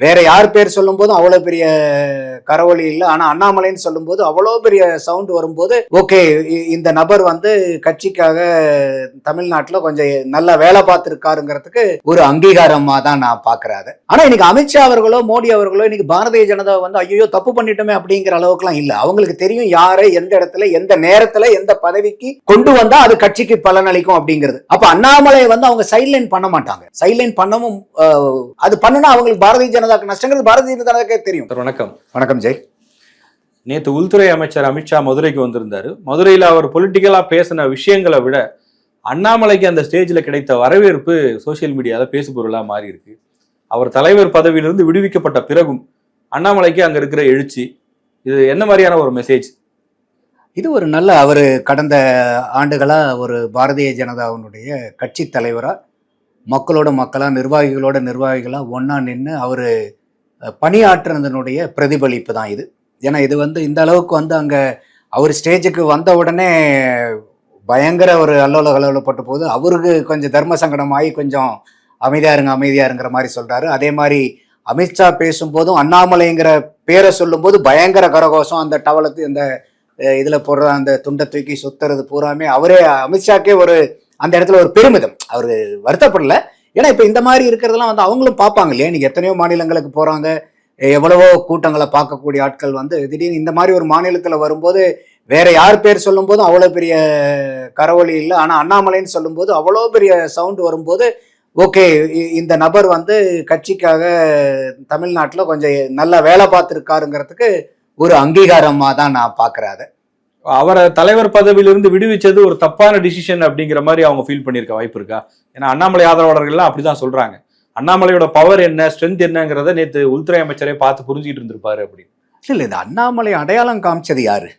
வேற யார் பேர் சொல்லும்போது அவ்வளோ பெரிய கரவொலி இல்லை. ஆனா அண்ணாமலைன்னு சொல்லும்போது அவ்வளோ பெரிய சவுண்ட் வரும்போது ஓகே இந்த நபர் வந்து கட்சிக்காக தமிழ்நாட்டில் கொஞ்சம் நல்லா வேலை பார்த்துருக்காருங்கிறதுக்கு ஒரு அங்கீகாரமா தான் நான் பார்க்குறாரு ஆனால் ஆனா இன்னைக்கு அமித்ஷா அவர்களோ மோடி அவர்களோ இன்னைக்கு பாரதிய ஜனதா வந்து ஐயோ தப்பு பண்ணிட்டோமே அப்படிங்கிற அளவுக்குலாம் இல்லை. அவங்களுக்கு தெரியும் யாரை எந்த இடத்துல எந்த நேரத்தில் எந்த பதவிக்கு கொண்டு வந்தால் அது கட்சிக்கு பலனளிக்கும் அப்படிங்கிறது. அப்போ அண்ணாமலையை வந்து அவங்க சைட்லைன் பண்ண மாட்டாங்க. சைட்லைன் பண்ணவும் அது பண்ணுனா அவங்களுக்கு பாரதிய ஜனதாக்கு நஷ்டங்கிறது பாரதிய ஜனதாக்கே தெரியும். சார் வணக்கம். வணக்கம் ஜெய். நேத்து உள்துறை அமைச்சர் அமித்ஷா மதுரைக்கு வந்திருந்தாரு. மதுரையில அவர் பொலிட்டிக்கலா பேசின விஷயங்களை விட அண்ணாமலைக்கு அந்த ஸ்டேஜ்ல கிடைத்த வரவேற்பு சோஷியல் மீடியால பேசு பொருளா மாறி இருக்கு அவர் தலைவர் பதவியிலிருந்து விடுவிக்கப்பட்ட பிறகும் அண்ணாமலைக்கு அங்க இருக்கிற எழுச்சி இது என்ன மாதிரியான ஒரு மெசேஜ் இது ஒரு நல்ல அவர் கடந்த ஆண்டுகளா ஒரு பாரதிய ஜனதாவினுடைய கட்சி தலைவரா மக்களோட மக்களாக நிர்வாகிகளோட நிர்வாகிகளாக ஒன்றா நின்று அவர் பணியாற்றுனதனுடைய பிரதிபலிப்பு தான் இது. ஏன்னா இது வந்து இந்த அளவுக்கு வந்து அங்கே அவர் ஸ்டேஜுக்கு வந்த உடனே பயங்கர ஒரு அல்லோல கலவலப்பட்ட போது அவருக்கு கொஞ்சம் தர்ம சங்கடம் ஆகி கொஞ்சம் அமைதியாக இருங்க அமைதியாக இருங்கிற மாதிரி சொல்கிறாரு அதே மாதிரி அமித்ஷா பேசும்போதும் அண்ணாமலைங்கிற பேரை சொல்லும்போது பயங்கர கரகோஷம். அந்த டவலத்து அந்த இதில் போடுற அந்த துண்டை தூக்கி சுத்துறது பூராமே அவரே அமித்ஷாக்கே ஒரு அந்த இடத்துல ஒரு பெருமிதம். அவர் வருத்தப்படல. ஏன்னா இப்போ இந்த மாதிரி இருக்கிறதெல்லாம் வந்து அவங்களும் பார்ப்பாங்க இல்லையா? நீங்க எத்தனையோ மாநிலங்களுக்கு போறாங்க. எவ்வளவோ கூட்டங்களை பார்க்கக்கூடிய ஆட்கள் வந்து திடீர்னு இந்த மாதிரி ஒரு மாநிலத்தில் வரும்போது வேற யார் பேர் சொல்லும் போதும் அவ்வளோ பெரிய கரவொலி இல்லை. ஆனால் அண்ணாமலைன்னு சொல்லும்போது அவ்வளோ பெரிய சவுண்ட் வரும்போது ஓகே இந்த நபர் வந்து கட்சிக்காக தமிழ்நாட்டில் கொஞ்சம் நல்லா வேலை பார்த்துருக்காருங்கிறதுக்கு ஒரு அங்கீகாரமாக தான் நான் பார்க்குறேன் அதை. அவரை தலைவர் பதவியிலிருந்து விடுவிச்சது ஒரு தப்பான டிசிஷன் அப்படிங்கிற மாதிரி அவங்க ஃபீல் பண்ணியிருக்க வாய்ப்பு இருக்கா? ஏன்னா அண்ணாமலை ஆதரவாளர்கள்லாம் அப்படிதான் சொல்றாங்க. அண்ணாமலையோட பவர் என்ன ஸ்ட்ரென்த் என்னங்கிறத நேத்து உள்துறை அமைச்சரே பார்த்து புரிஞ்சுக்கிட்டு இருந்திருப்பாரு அப்படின்னு. இல்லை இந்த அண்ணாமலை அடையாளம் காமிச்சது யாரு?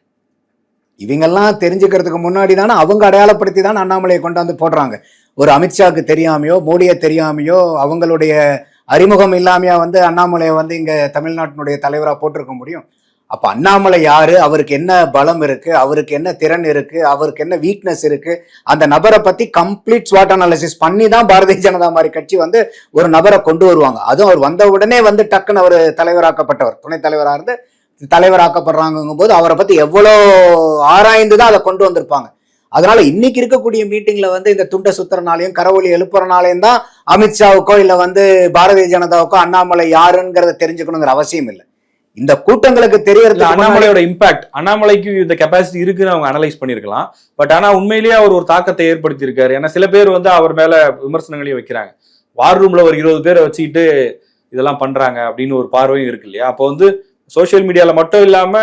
இவங்கெல்லாம் தெரிஞ்சுக்கிறதுக்கு முன்னாடி தானே அவங்க அடையாளப்படுத்தி தானே அண்ணாமலையை கொண்டாந்து போடுறாங்க. ஒரு அமித்ஷாவுக்கு தெரியாமையோ மோடியை தெரியாமையோ அவங்களுடைய அறிமுகம் இல்லாமையா வந்து அண்ணாமலையை வந்து இங்க தமிழ்நாட்டினுடைய தலைவராக போட்டிருக்க முடியும். அப்ப அண்ணாமலை யாரு? அவருக்கு என்ன பலம் இருக்கு? அவருக்கு என்ன திறன் இருக்கு? அவருக்கு என்ன வீக்னஸ் இருக்கு? அந்த நபரை பத்தி கம்ப்ளீட் ஸ்வாட் அனாலிசிஸ் பண்ணி தான் பாரதிய ஜனதா மாதிரி கட்சி வந்து ஒரு நபரை கொண்டு வருவாங்க. அதுவும் அவர் வந்த உடனே வந்து டக்குன்னு அவர் தலைவராக்கப்பட்டவர். துணைத் தலைவராக இருந்து தலைவராக்கப்படுறாங்கும் போது அவரை பத்தி எவ்வளோ ஆராய்ந்து தான் அதை கொண்டு வந்திருப்பாங்க. அதனால இன்னைக்கு இருக்கக்கூடிய மீட்டிங்ல வந்து இந்த துண்டை சுத்துறனாலையும் கரவொலி எழுப்புறனாலையும் தான் அமித்ஷாவுக்கோ இல்லை வந்து பாரதிய ஜனதாவுக்கோ அண்ணாமலை யாருங்கிறத தெரிஞ்சுக்கணுங்கிற அவசியம் இல்லை. இந்த கூட்டங்களுக்கு தெரியறது அண்ணாமலையோட இம்பாக்ட் அண்ணாமலைக்கு இந்த கெப்பாசிட்டி இருக்குன்னு அவங்க அனலைஸ் பண்ணிருக்கலாம். பட் ஆனா உண்மையிலேயே அவர் ஒரு தாக்கத்தை ஏற்படுத்தி இருக்காரு ஏன்னா சில பேர் வந்து அவர் மேல விமர்சனங்களையும் வைக்கிறாங்க. வார் ரூம்ல ஒரு இருபது பேரை வச்சுக்கிட்டு இதெல்லாம் பண்றாங்க அப்படின்னு ஒரு பார்வையும் இருக்கு இல்லையா? அப்போ வந்து சோஷியல் மீடியால மட்டும் இல்லாம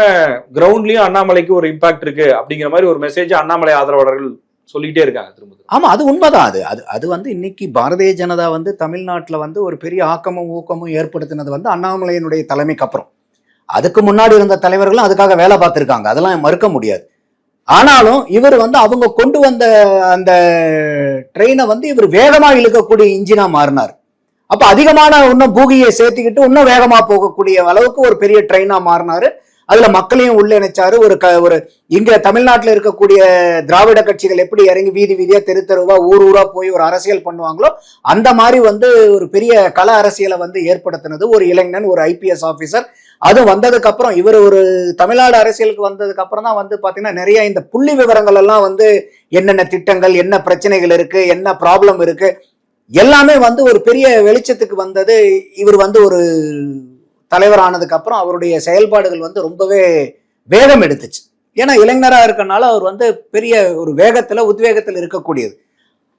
கிரவுண்ட்லயும் அண்ணாமலைக்கு ஒரு இம்பாக்ட் இருக்கு அப்படிங்கிற மாதிரி ஒரு மெசேஜ் அண்ணாமலை ஆதரவாளர்கள் சொல்லிக்கிட்டே இருக்காங்க திரும்ப. ஆமா அது உண்மைதான். அது அது அது வந்து இன்னைக்கு பாரதிய ஜனதா வந்து தமிழ்நாட்டுல வந்து ஒரு பெரிய ஆக்கமும் ஊக்கமும் ஏற்படுத்தினது வந்து அண்ணாமலையினுடைய தலைமைக்கு அப்புறம். அதுக்கு முன்னாடி இருந்த தலைவர்களும் அதுக்காக வேலை பார்த்துருக்காங்க. அதெல்லாம் மறுக்க முடியாது. ஆனாலும் இவர் வந்து அவங்க கொண்டு வந்த அந்த ட்ரெயினை வந்து இவர் வேகமாக இழுக்கக்கூடிய இன்ஜினா மாறினார். அப்ப அதிகமான இன்னும் பூகியை சேர்த்துக்கிட்டு இன்னும் வேகமா போகக்கூடிய அளவுக்கு ஒரு பெரிய ட்ரெயினா மாறினாரு. அதுல மக்களையும் உள்ள இணைச்சாரு. ஒரு க ஒரு இங்க தமிழ்நாட்டுல இருக்கக்கூடிய திராவிட கட்சிகள் எப்படி இறங்கி வீதி வீதியா தெரு தெருவா ஊர் ஊரா போய் ஒரு அரசியல் பண்ணுவாங்களோ அந்த மாதிரி வந்து ஒரு பெரிய கல அரசியலை வந்து ஏற்படுத்தினது ஒரு இளைஞன் ஒரு ஐபிஎஸ் ஆபீசர். அது வந்ததுக்கு அப்புறம் இவர் ஒரு தமிழ்நாடு அரசியலுக்கு வந்ததுக்கு அப்புறம் தான் வந்து பாத்தீங்கன்னா நிறைய இந்த புள்ளி விவரங்கள் எல்லாம் வந்து என்னென்ன திட்டங்கள் என்ன பிரச்சனைகள் இருக்கு என்ன ப்ராப்ளம் இருக்கு எல்லாமே வந்து ஒரு பெரிய வெளிச்சத்துக்கு வந்தது. இவர் வந்து ஒரு தலைவர் ஆனதுக்கப்புறம் அவருடைய செயல்பாடுகள் வந்து ரொம்பவே வேகம் எடுத்துச்சு. ஏன்னா இளைஞராக இருக்கனால அவர் வந்து பெரிய ஒரு வேகத்துல உத்வேகத்தில் இருக்கக்கூடியது.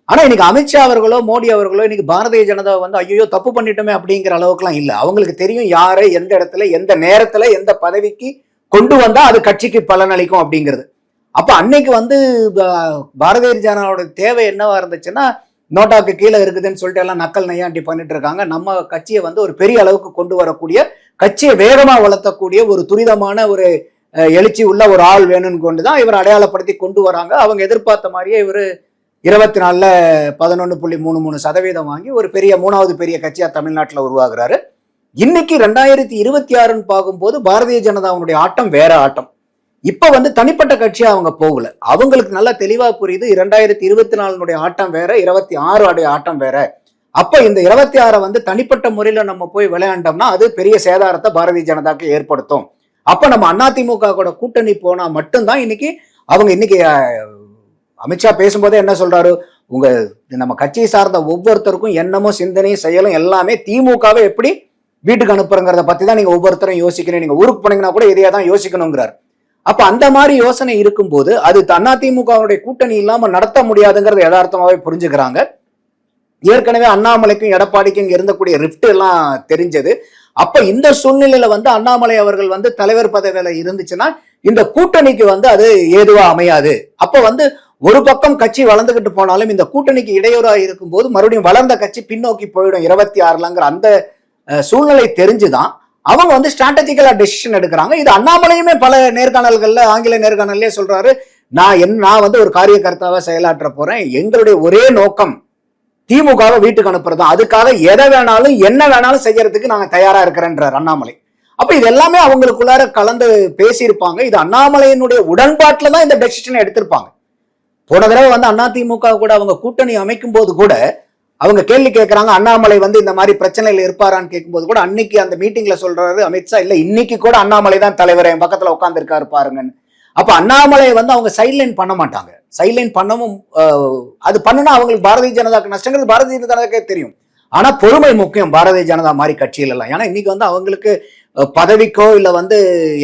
ஆனால் இன்னைக்கு அமித்ஷா அவர்களோ மோடி அவர்களோ இன்னைக்கு பாரதிய ஜனதா வந்து ஐயோ தப்பு பண்ணிட்டோமே அப்படிங்கிற அளவுக்குலாம் இல்லை. அவங்களுக்கு தெரியும் யாரை எந்த இடத்துல எந்த நேரத்தில் எந்த பதவிக்கு கொண்டு வந்தால் அது கட்சிக்கு பலனளிக்கும் அப்படிங்கிறது. அப்போ அன்னைக்கு வந்து பா- பாரதிய ஜனதாவோட தேவை என்னவா இருந்துச்சுன்னா நோட்டாக்கு கீழே இருக்குதுன்னு சொல்லிட்டு எல்லாம் நக்கல் நையாண்டி பண்ணிட்டு இருக்காங்க. நம்ம கட்சியை வந்து ஒரு பெரிய அளவுக்கு கொண்டு வரக்கூடிய கட்சியை வேகமாக வளர்த்தக்கூடிய ஒரு துரிதமான ஒரு எழுச்சி உள்ள ஒரு ஆள் வேணும்னு கொண்டு தான் இவர் அடையாளப்படுத்தி கொண்டு வராங்க. அவங்க எதிர்பார்த்த மாதிரியே இவர் இருபத்தி நாலில் பதினொன்று புள்ளி மூணு மூணு சதவீதம் வாங்கி ஒரு பெரிய மூணாவது பெரிய கட்சியாக தமிழ்நாட்டில் உருவாகிறாரு. இன்னைக்கு ரெண்டாயிரத்தி இருபத்தி ஆறுன்னு பார்க்கும்போது பாரதிய ஜனதாவுடைய ஆட்டம் வேற ஆட்டம். இப்ப வந்து தனிப்பட்ட கட்சியா அவங்க போகல. அவங்களுக்கு நல்லா தெளிவா புரியுது இரண்டாயிரத்தி இருபத்தி நாலுனுடைய ஆட்டம் வேற இருபத்தி ஆறு உடைய ஆட்டம் வேற. அப்ப இந்த இருபத்தி ஆறை வந்து தனிப்பட்ட முறையில நம்ம போய் விளையாண்டோம்னா அது பெரிய சேதாரத்தை பாரதிய ஜனதாக்கு ஏற்படுத்தும். அப்ப நம்ம அதிமுக கூட கூட்டணி போனா மட்டும்தான் இன்னைக்கு அவங்க இன்னைக்கு அமித்ஷா பேசும்போதே என்ன சொல்றாரு? உங்க நம்ம கட்சியை சார்ந்த ஒவ்வொருத்தருக்கும் எண்ணமும் சிந்தனையும் செயலும் எல்லாமே திமுகவை எப்படி வீட்டுக்கு அனுப்புறங்கிறத பத்தி தான் நீங்க ஒவ்வொருத்தரும் யோசிக்கணும். நீங்க ஊருக்கு போனீங்கன்னா கூட இதையே தான் யோசிக்கணுங்கிறார். அப்ப அந்த மாதிரி யோசனை இருக்கும்போது அது அதிமுகவுடைய கூட்டணி இல்லாம நடத்த முடியாதுங்கிறத யதார்த்தமாவே புரிஞ்சுக்கிறாங்க. ஏற்கனவே அண்ணாமலைக்கும் எடப்பாடிக்கும் இங்க இருந்தக்கூடிய ரிஃப்ட் எல்லாம் தெரிஞ்சது. அப்ப இந்த சூழ்நிலையில வந்து அண்ணாமலை அவர்கள் வந்து தலைவர் பதவியில இருந்துச்சுன்னா இந்த கூட்டணிக்கு வந்து அது ஏதுவா அமையாது. அப்ப வந்து ஒரு பக்கம் கட்சி வளர்ந்துகிட்டு போனாலும் இந்த கூட்டணிக்கு இடையூறா இருக்கும்போது மறுபடியும் வளர்ந்த கட்சி பின்னோக்கி போயிடும் இருபத்தி ஆறுலங்கிற அந்த சூழ்நிலை தெரிஞ்சுதான். அவங்க வந்து ஸ்ட்ராட்டஜிக்கலா டெசிஷன் எடுக்கிறாங்க. இது அண்ணாமலையுமே பல நேர்காணல்கள்ல ஆங்கில நேர்காணல்லே சொல்றாரு நான் என் நான் வந்து ஒரு காரியகர்த்தாவை செயலாற்ற போறேன். எங்களுடைய ஒரே நோக்கம் திமுகவை வீட்டுக்கு அனுப்புறது தான் அதுக்காக எதை வேணாலும் என்ன வேணாலும் செய்யறதுக்கு நாங்க தயாரா இருக்கிறேன்றார் அண்ணாமலை. அப்ப இது எல்லாமே அவங்களுக்குள்ளார கலந்து பேசியிருப்பாங்க. இது அண்ணாமலையினுடைய உடன்பாட்டில் தான் இந்த டெசிஷனை எடுத்திருப்பாங்க. போன தடவை வந்து அதிமுக கூட அவங்க கூட்டணி அமைக்கும் போது கூட அவங்க கேள்வி கேட்கறாங்க அண்ணாமலை வந்து இந்த மாதிரி பிரச்சனையில் இருப்பாரான்னு கேட்கும்போது கூட அன்னைக்கு அந்த மீட்டிங்ல சொல்றாரு அமித்ஷா இல்ல இன்னைக்கு கூட அண்ணாமலை தான் தலைவர் என் பக்கத்துல உட்காந்துருக்காரு பாருங்கன்னு. அப்ப அண்ணாமலையை வந்து அவங்க சைட்லைன் பண்ண மாட்டாங்க. சைட்லைன் பண்ணவும் அது பண்ணுனா அவங்களுக்கு பாரதிய ஜனதாக்கு நஷ்டங்கிறது பாரதிய ஜனதாக்கே தெரியும். ஆனா பொறுமை முக்கியம் பாரதிய ஜனதா மாதிரி கட்சியில எல்லாம் ஏன்னா இன்னைக்கு வந்து அவங்களுக்கு பதவிக்கோ இல்ல வந்து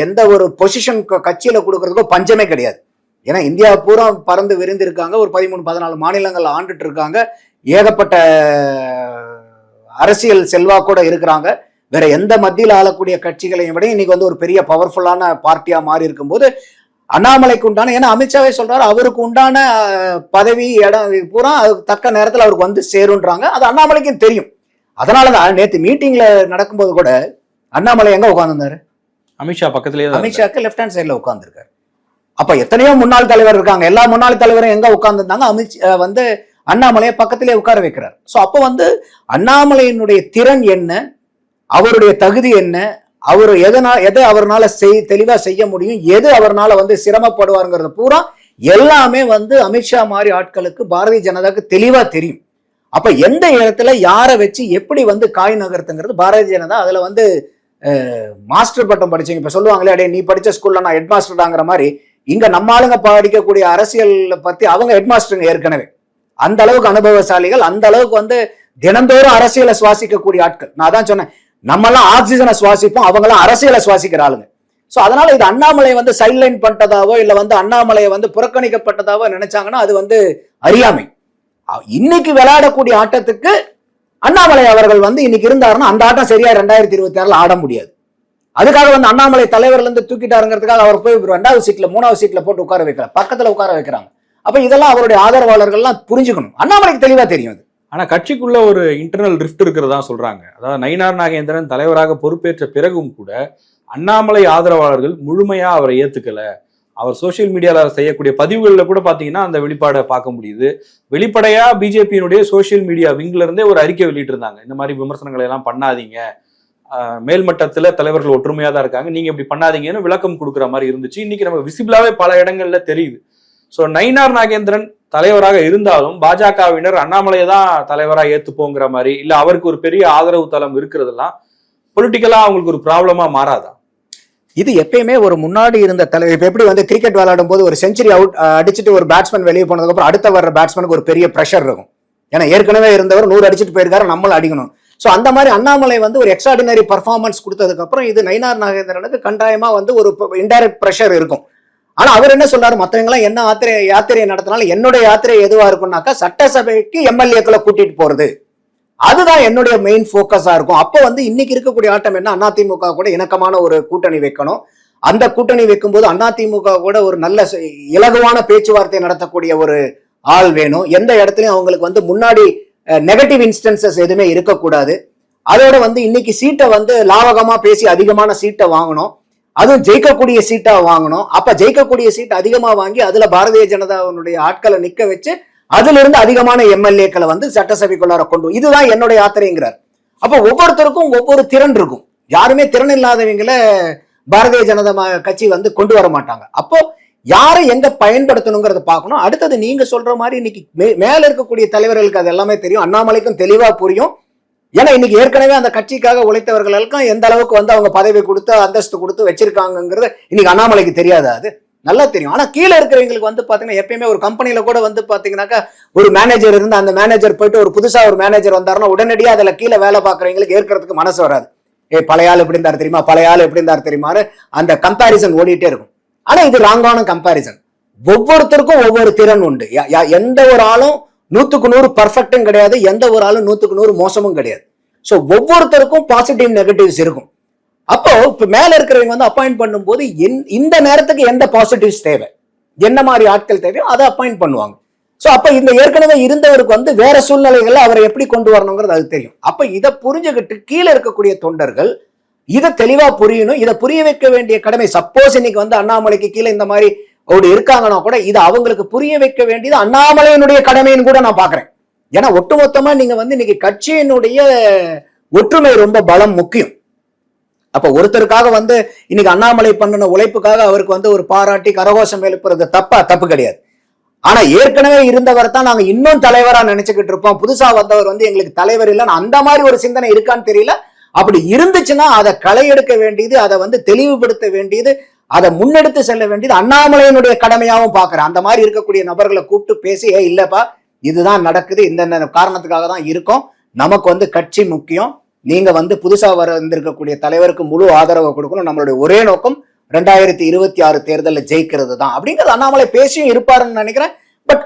எந்த ஒரு பொசிஷன் கட்சியில கொடுக்கறதுக்கோ பஞ்சமே கிடையாது. ஏன்னா இந்தியா பூரா பறந்து விரிந்திருக்காங்க. ஒரு பதிமூணு பதினாலு மாநிலங்கள் ஆண்டுட்டு இருக்காங்க. ஏகப்பட்ட அரசியல் செல்வாக்கோட இருக்கிறாங்க. வேற எந்த மத்தியில் ஆளக்கூடிய கட்சிகளையும் விட இன்னைக்கு வந்து ஒரு பெரிய பவர்ஃபுல்லான பார்ட்டியா மாறி இருக்கும்போது அண்ணாமலைக்கு உண்டான ஏன்னா அமித்ஷாவே சொல்றாரு அவருக்கு உண்டான பதவி இடம் பூரா அதுக்கு தக்க நேரத்தில் அவருக்கு வந்து சேருன்றாங்க. அது அண்ணாமலைக்கும் தெரியும். அதனாலதான் நேத்து மீட்டிங்ல நடக்கும்போது கூட அண்ணாமலை எங்க உட்கார்ந்திருந்தாரு? அமித்ஷா பக்கத்திலேயே தான் அமித்ஷாக்கு லெஃப்ட் ஹேண்ட் சைடுல உட்கார்ந்துருக்காரு. அப்ப எத்தனையோ முன்னாள் தலைவர் இருக்காங்க. எல்லா முன்னாள் தலைவரும் எங்க உட்கார்ந்துருந்தாங்க? அமித் அஹ் வந்து அண்ணாமலையை பக்கத்திலே உட்கார வைக்கிறார். ஸோ அப்போ வந்து அண்ணாமலையினுடைய திறன் என்ன? அவருடைய தகுதி என்ன? அவர் எதனால் எதை அவர்னால செய் தெளிவாக செய்ய முடியும்? எது அவர்னால வந்து சிரமப்படுவாருங்கிறது பூரா எல்லாமே வந்து அமித்ஷா மாதிரி ஆட்களுக்கு பாரதிய ஜனதாக்கு தெளிவாக தெரியும். அப்போ எந்த இடத்துல யாரை வச்சு எப்படி வந்து காய் நகர்த்துங்கிறது பாரதிய ஜனதா அதில் வந்து மாஸ்டர் பட்டம் படிச்சீங்க இப்போ சொல்லுவாங்களே அடே நீ படித்த ஸ்கூலில் நான் ஹெட் மாஸ்டர்டாங்கிற மாதிரி. இங்கே நம்ம ஆளுங்க படிக்கக்கூடிய அரசியல் பற்றி அவங்க ஹெட் மாஸ்டருங்க ஏற்கனவே. அந்த அளவுக்கு அனுபவசாலிகள் அந்த அளவுக்கு வந்து தினந்தோறும் அரசியலை சுவாசிக்கக்கூடிய ஆட்கள். நான் அதான் சொன்னேன். நம்மெல்லாம் ஆக்சிஜனை சுவாசிப்போம் அவங்கெல்லாம் அரசியலை சுவாசிக்கிற ஆளுங்க. ஸோ அதனால இது அண்ணாமலை வந்து சைட்லைன் பண்ணிட்டதாவோ இல்லை வந்து அண்ணாமலையை வந்து புறக்கணிக்கப்பட்டதாவோ நினைச்சாங்கன்னா அது வந்து அறியாமை. இன்னைக்கு விளையாடக்கூடிய ஆட்டத்துக்கு அண்ணாமலை அவர்கள் வந்து இன்னைக்கு இருந்தாருன்னா அந்த ஆட்டம் சரியா ரெண்டாயிரத்தி இருபத்தி ஆறுல ஆட முடியாது. அதுக்காக வந்து அண்ணாமலை தலைவர்ல இருந்து தூக்கிட்டாருங்கிறதுக்காக அவர் போய் ரெண்டாவது சீட்ல மூணாவது சீட்ல போட்டு உட்கார வைக்கல. பக்கத்துல உட்கார வைக்கிறாங்க. அப்ப இதெல்லாம் அவருடைய ஆதரவாளர்கள்லாம் புரிஞ்சுக்கணும். அண்ணாமலைக்கு தெளிவா தெரியும் அது. ஆனா கட்சிக்குள்ள ஒரு இன்டர்னல் ரிஃப்ட் இருக்கிறதா சொல்றாங்க. அதாவது நயினார் நாகேந்திரன் தலைவராக பொறுப்பேற்ற பிறகும் கூட அண்ணாமலை ஆதரவாளர்கள் முழுமையா அவரை ஏத்துக்கல. அவர் சோஷியல் மீடியாவில் செய்யக்கூடிய பதிவுகளில் கூட பார்த்தீங்கன்னா அந்த வெளிப்பாடை பார்க்க முடியுது. வெளிப்படையா பிஜேபியினுடைய சோஷியல் மீடியா விங்ல இருந்தே ஒரு அறிக்கை வெளியிட்டு இருந்தாங்க இந்த மாதிரி விமர்சனங்களை எல்லாம் பண்ணாதீங்க. மேல்மட்டத்தில் தலைவர்கள் ஒற்றுமையாக தான் இருக்காங்க. நீங்கள் இப்படி பண்ணாதீங்கன்னு விளக்கம் கொடுக்குற மாதிரி இருந்துச்சு. இன்னைக்கு நம்ம விசிபிளாவே பல இடங்கள்ல தெரியுது. ஸோ நயினார் நாகேந்திரன் தலைவராக இருந்தாலும் பாஜகவினர் அண்ணாமலையை தான் தலைவராக ஏத்துப்போங்கிற மாதிரி இல்லை அவருக்கு ஒரு பெரிய ஆதரவு தளம் இருக்கிறதெல்லாம் பொலிட்டிக்கலாக அவங்களுக்கு ஒரு ப்ராப்ளமாக மாறாதா? இது எப்பயுமே ஒரு முன்னாடி இருந்த தலைவர் இப்போ எப்படி வந்து கிரிக்கெட் விளையாடும் போது ஒரு செஞ்சுரி அவுட் அடிச்சுட்டு ஒரு பேட்ஸ்மேன் வெளியே போனதுக்கப்புறம் அடுத்த வர்ற பேட்ஸ்மேனுக்கு ஒரு பெரிய ப்ரெஷர் இருக்கும். ஏன்னா ஏற்கனவே இருந்தவர் நூறு அடிச்சுட்டு போயிருக்காரு நம்மளும் அடிக்கணும். ஸோ அந்த மாதிரி அண்ணாமலை வந்து ஒரு எக்ஸ்ட்ராடினரி பர்ஃபார்மன்ஸ் கொடுத்ததுக்கப்புறம் இது நயினார் நாகேந்திரனுக்கு கண்டாயமாக வந்து ஒரு இன்டைரக்ட் ப்ரெஷர் இருக்கும். ஆனா அவர் என்ன சொல்றாரு? மத்தவங்க எல்லாம் என்ன யாத்திரை யாத்திரையை நடத்தினாலும் என்னுடைய யாத்திரை எதுவா இருக்கும்னாக்கா சட்டசபைக்கு எம்எல்ஏக்களை கூட்டிட்டு போறது. அதுதான் என்னுடைய மெயின் ஃபோக்கஸா இருக்கும். அப்போ வந்து இன்னைக்கு இருக்கக்கூடிய ஆட்டம் என்ன? அதிமுக கூட இணக்கமான ஒரு கூட்டணி வைக்கணும். அந்த கூட்டணி வைக்கும்போது அதிமுக கூட ஒரு நல்ல இலகுவான பேச்சுவார்த்தை நடத்தக்கூடிய ஒரு ஆள் வேணும். எந்த இடத்துலையும் அவங்களுக்கு வந்து முன்னாடி நெகட்டிவ் இன்ஸ்டன்சஸ் எதுவுமே இருக்கக்கூடாது. அதோட வந்து இன்னைக்கு சீட்டை வந்து லாவகமா பேசி அதிகமான சீட்டை வாங்கணும். அதுவும் ஜெயிக்கக்கூடிய சீட்டா வாங்கணும். அப்ப ஜெயிக்கக்கூடிய சீட் அதிகமா வாங்கி அதுல பாரதிய ஜனதாவினுடைய ஆட்களை நிக்க வச்சு அதுல இருந்து அதிகமான எம்எல்ஏக்களை வந்து சட்டசபைக்குள்ளார கொண்டு இதுதான் என்னுடைய யாத்திரைங்கிறார். அப்ப ஒவ்வொருத்தருக்கும் ஒவ்வொரு திறன் இருக்கும். யாருமே திறன் இல்லாதவங்கள பாரதிய ஜனதா கட்சி வந்து கொண்டு வர மாட்டாங்க. அப்போ யாரை எங்க பயன்படுத்தணுங்கிறத பார்க்கணும். அடுத்தது நீங்க சொல்ற மாதிரி இன்னைக்கு மே- மேல இருக்கக்கூடிய தலைவர்களுக்கு அது எல்லாமே தெரியும். அண்ணாமலைக்கும் தெளிவா புரியும். ஏன்னா இன்னைக்கு ஏற்கனவே அந்த கட்சிக்காக உழைத்தவர்களுக்கும் எந்த அளவுக்கு வந்து அவங்க பதவி கொடுத்து அந்தஸ்து கொடுத்து வச்சிருக்காங்கங்கிறது இன்னைக்கு அண்ணாமலைக்கு தெரியாது அது? நல்லா தெரியும். ஆனா கீழே இருக்கிறவங்களுக்கு வந்து பாத்தீங்கன்னா எப்பயுமே ஒரு கம்பெனில கூட வந்து பாத்தீங்கன்னாக்கா ஒரு மேனேஜர் இருந்து அந்த மேனேஜர் போயிட்டு ஒரு புதுசா ஒரு மேனேஜர் வந்தாருன்னா உடனடியா அதுல கீழே வேலை பார்க்குறவங்களுக்கு ஏற்கிறதுக்கு மனசு வராது. ஏ பழைய ஆள் எப்படி இருந்தாரு தெரியுமா? பழைய ஆள் எப்படி இருந்தாரு தெரியுமான்னு அந்த கம்பாரிசன் ஓடிட்டே இருக்கும். ஆனா இது ராங்கான கம்பாரிசன் ஒவ்வொருத்தருக்கும் ஒவ்வொரு திறன் உண்டு. யா- யா- எந்த ஒரு ஆளும் நூத்துக்கு நூறு பர்ஃபெக்டும் கிடையாது. எந்த ஒரு ஆளும் நூத்துக்கு நூறு மோசமும் கிடையாது. ஸோ ஒவ்வொருத்தருக்கும் பாசிட்டிவ் நெகட்டிவ்ஸ் இருக்கும். அப்போ இப்ப மேல இருக்கிறவங்க வந்து அப்பாயிண்ட் பண்ணும்போது என்- இந்த நேரத்துக்கு எந்த பாசிட்டிவ்ஸ் தேவை? என்ன மாதிரி ஆட்கள் தேவையோ அதை அப்பாயிண்ட் பண்ணுவாங்க. ஸோ அப்போ இந்த ஏற்கனவே இருந்தவருக்கு வந்து வேற சூழ்நிலைகள்ல அவரை எப்படி கொண்டு வரணுங்கிறது அது தெரியும். அப்போ இதை புரிஞ்சுக்கிட்டு கீழே இருக்கக்கூடிய தொண்டர்கள் இதை தெளிவாக புரியணும். இதை புரிய வைக்க வேண்டிய கடமை சப்போஸ் இன்னைக்கு வந்து அண்ணாமலைக்கு கீழே இந்த மாதிரி அவர் இருக்காங்கன்னா கூட இது அவங்களுக்கு புரிய வைக்க வேண்டியது அண்ணாமலையினுடைய கடமைன்னு கூட நான் பாக்குறேன் ஏன்னா ஒட்டுமொத்தமா நீங்க வந்து இன்னைக்கு கட்சியினுடைய ஒற்றுமை ரொம்ப பலம் முக்கியம். அப்ப ஒருத்தருக்காக வந்து இன்னைக்கு அண்ணாமலை பண்ணின உழைப்புக்காக அவருக்கு வந்து ஒரு பாராட்டி கரகோஷம் எழுப்புறது தப்பா? தப்பு கிடையாது. ஆனா ஏற்கனவே இருந்தவர் தான் நாங்க இன்னும் தலைவரா நினைச்சுக்கிட்டு இருப்போம். புதுசா வந்தவர் வந்து எங்களுக்கு தலைவர் இல்லைன்னு அந்த மாதிரி ஒரு சிந்தனை இருக்கான்னு தெரியல. அப்படி இருந்துச்சுன்னா அதை களை எடுக்க வேண்டியது அதை வந்து தெளிவுபடுத்த வேண்டியது அதை முன்னெடுத்து செல்ல வேண்டியது அண்ணாமலையினுடைய கடமையாகவும் பார்க்குறேன். அந்த மாதிரி இருக்கக்கூடிய நபர்களை கூப்பிட்டு பேசி ஏ இல்லைப்பா இதுதான் நடக்குது. இந்த காரணத்துக்காக தான் இருக்கும். நமக்கு வந்து கட்சி முக்கியம். நீங்க வந்து புதுசாக வர வந்திருக்கக்கூடிய தலைவருக்கு முழு ஆதரவை கொடுக்கணும். நம்மளுடைய ஒரே நோக்கம் ரெண்டாயிரத்தி இருபத்தி ஆறு தேர்தலில் ஜெயிக்கிறது தான். அப்படிங்கிறது அண்ணாமலை பேசியும் இருப்பாருன்னு நினைக்கிறேன். பட்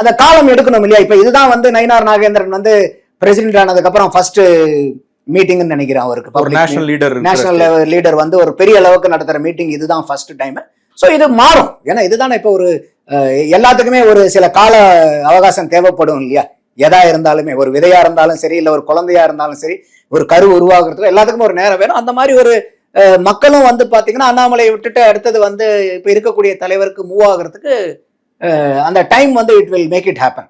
அந்த காலம் எடுக்கணும் இல்லையா? இப்போ இதுதான் வந்து நயினார் நாகேந்திரன் வந்து பிரசிடென்ட் ஆனதுக்கப்புறம் ஃபர்ஸ்ட்டு ஃபர்ஸ்ட் மீட்டிங்னு நினைக்கிறேன் அவருக்கு ஒரு நேஷனல் லீடர் நேஷனல் லீடர் வந்து ஒரு பெரிய அளவுக்கு நடத்துற மீட்டிங் இதுதான் ஃபர்ஸ்ட் டைம் ஸோ இது மாறும். ஏன்னா இதுதானே இப்போ ஒரு எல்லாத்துக்குமே ஒரு சில கால அவகாசம் தேவைப்படும் இல்லையா? எதா இருந்தாலுமே ஒரு விதையா இருந்தாலும் சரி இல்ல ஒரு குழந்தையா இருந்தாலும் சரி ஒரு கரு உருவாக்குறதுக்கு எல்லாத்துக்கும் ஒரு நேரம் வேணும். அந்த மாதிரி ஒரு மக்களும் வந்து பாத்தீங்கன்னா அண்ணாமலையை விட்டுட்டு அடுத்தது வந்து இப்ப இருக்கக்கூடிய தலைவருக்கு மூவ் ஆகுறதுக்கு அந்த டைம் வந்து it will make it happen